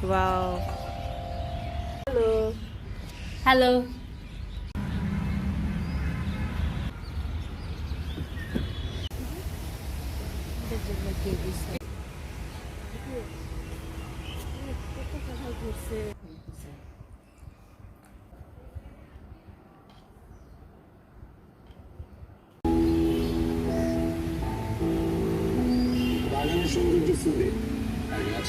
Wow hello hello বাগানের সৌন্দর্য ফুলে আর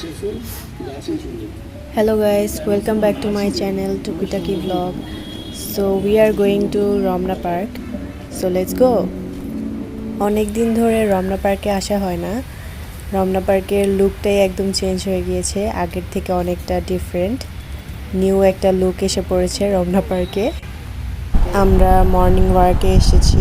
Hello guys, welcome back to my channel Tupitaki vlog. So we are going to Romna Park. So let's go. অনেক দিন ধরে রমনা পার্কে আসা হয় না রমনা পার্কের লুকটাই একদম চেঞ্জ হয়ে গিয়েছে আগের থেকে অনেকটা ডিফারেন্ট নিউ একটা লুক এসে পড়েছে রমনা পার্কে আমরা মর্নিং ওয়ার্কে এসেছি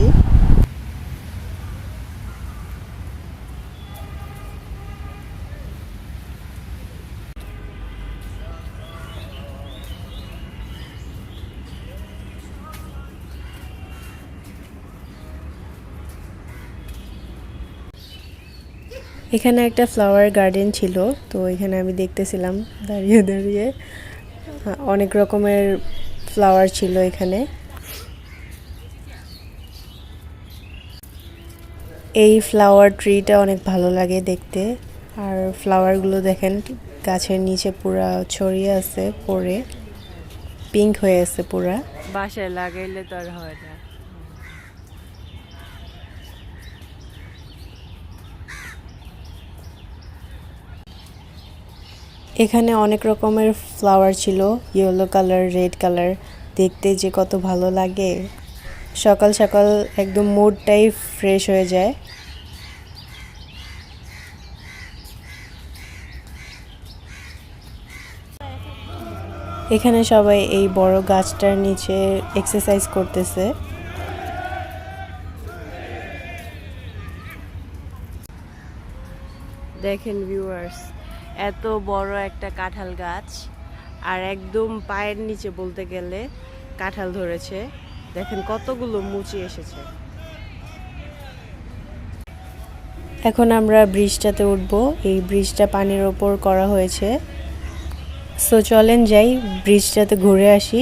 এখানে একটা ফ্লাওয়ার গার্ডেন ছিল, তো এখানে আমি দেখতেছিলাম দাঁড়িয়ে দাঁড়িয়ে। অনেক রকমের ফ্লাওয়ার ছিল এখানে। এই ফ্লাওয়ার ট্রিটা অনেক ভালো লাগে দেখতে। আর ফ্লাওয়ারগুলো দেখেন, গাছের নিচে পুরা ছড়িয়ে আছে পরে পিঙ্ক হয়ে আছে পুরা। বাসায় লাগাইলে তো আর হয় না। এখানে অনেক রকমের ফ্লাওয়ার ছিল ইয়েলো কালার রেড কালার দেখতে যে কত ভালো লাগে। সকাল সকাল একদম মুডটাই ফ্রেশ হয়ে যায়। এখানে সবাই এই বড় গাছটার নিচে এক্সারসাইজ করতেছে। দেখেন ভিউয়ার্স এত বড় একটা কাঁঠাল গাছ। আর একদম পায়ের নিচে বলতে গেলে কাঁঠাল ধরেছে। দেখেন কতগুলো মুচি এসেছে। এখন আমরা ব্রিজটাতে উঠব। এই ব্রিজটা পানির ওপর করা হয়েছে। সো চলেন যাই ব্রিজটাতে ঘুরে আসি।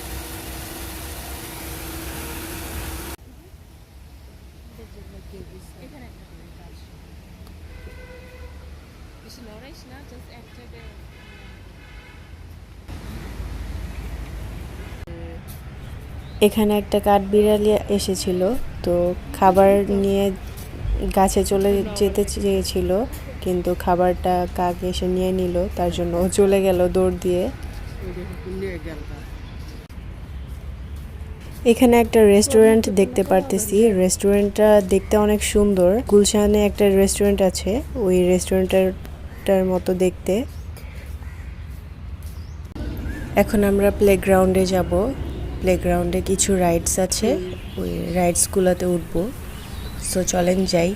এখানে একটা কাঠবিড়ালি এসেছিল, তো খাবার নিয়ে গাছে চলে যেতে চেয়েছিল, কিন্তু খাবারটা কাক এসে নিয়ে নিল, তার জন্য ও চলে গেল দৌড় দিয়ে। এখানে একটা রেস্টুরেন্ট দেখতে পারতেছি, রেস্টুরেন্টটা দেখতে অনেক সুন্দর। গুলশানে একটা রেস্টুরেন্ট আছে, ওই রেস্টুরেন্টটার মতো দেখতে। এখন আমরা প্লেগ্রাউন্ডে যাব। প্লেগ্রাউন্ডে কিছু রাইডস আছে। ওই রাইডসগুলোতে উঠবো। সো চলেন যাই।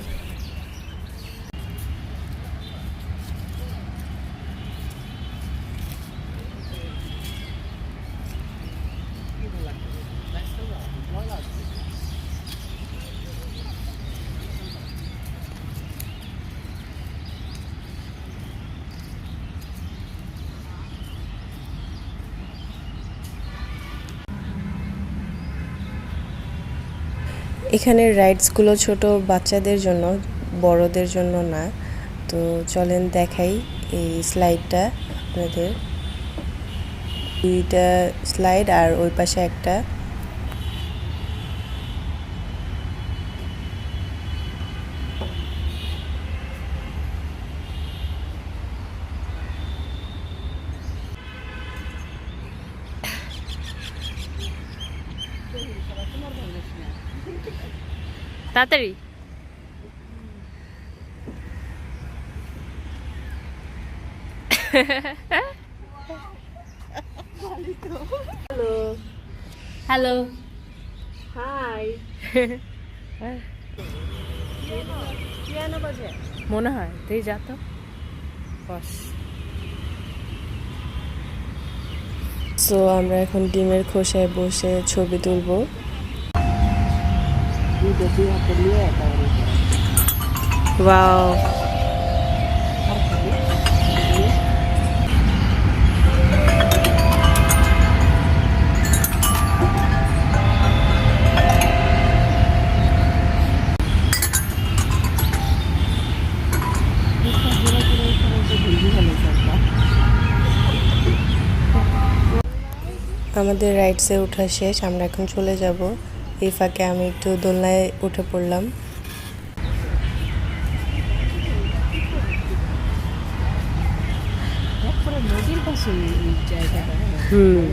এখানের রাইডসগুলো ছোট বাচ্চাদের জন্য, বড়দের জন্য না। তো চলেন দেখাই এই স্লাইডটা আপনাদের। দুইটা স্লাইড আর ওই পাশে একটা। তাড়াতাড়ি। হ্যালো হ্যালো হাই মনে হয় তুই যা তো। বস। সো আমরা এখন ডিমের খোসায় বসে ছবি তুলবো। ওয়াও আমাদের রাইডসে ওঠা শেষ আমরা এখন চলে যাব। এই ফাঁকে আমি একটু দোলনায় উঠে পড়লাম। হুম।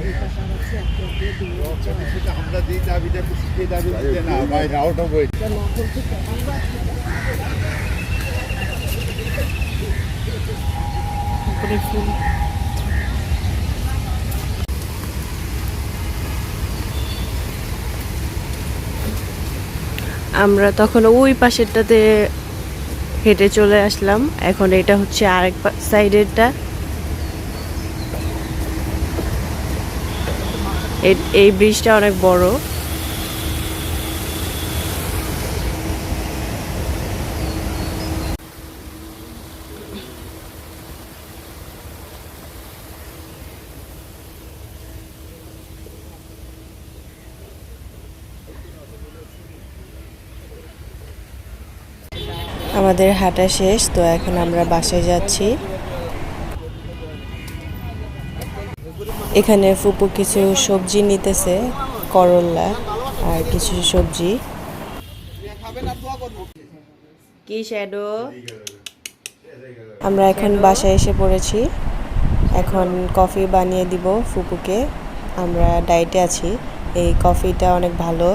আমরা তখন ওই পাশেরটাতে হেঁটে চলে আসলাম। এখন এটা হচ্ছে আরেক সাইডেরটা। এই ব্রিজটা অনেক বড়। আমাদের হাঁটা শেষ তো এখন আমরা বাসায় যাচ্ছি। এখানে ফুপু কিছু সবজি নিতেছে করল্লা আর কিছু সবজি। কি শ্যাডো আমরা এখন বাসায় এসে পড়েছি। এখন কফি বানিয়ে দিব ফুপুকে। আমরা ডায়েটে আছি। এই কফিটা অনেক ভালো।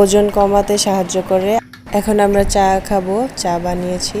ওজন কমাতে সাহায্য করে। এখন আমরা চা খাব চা বানিয়েছি।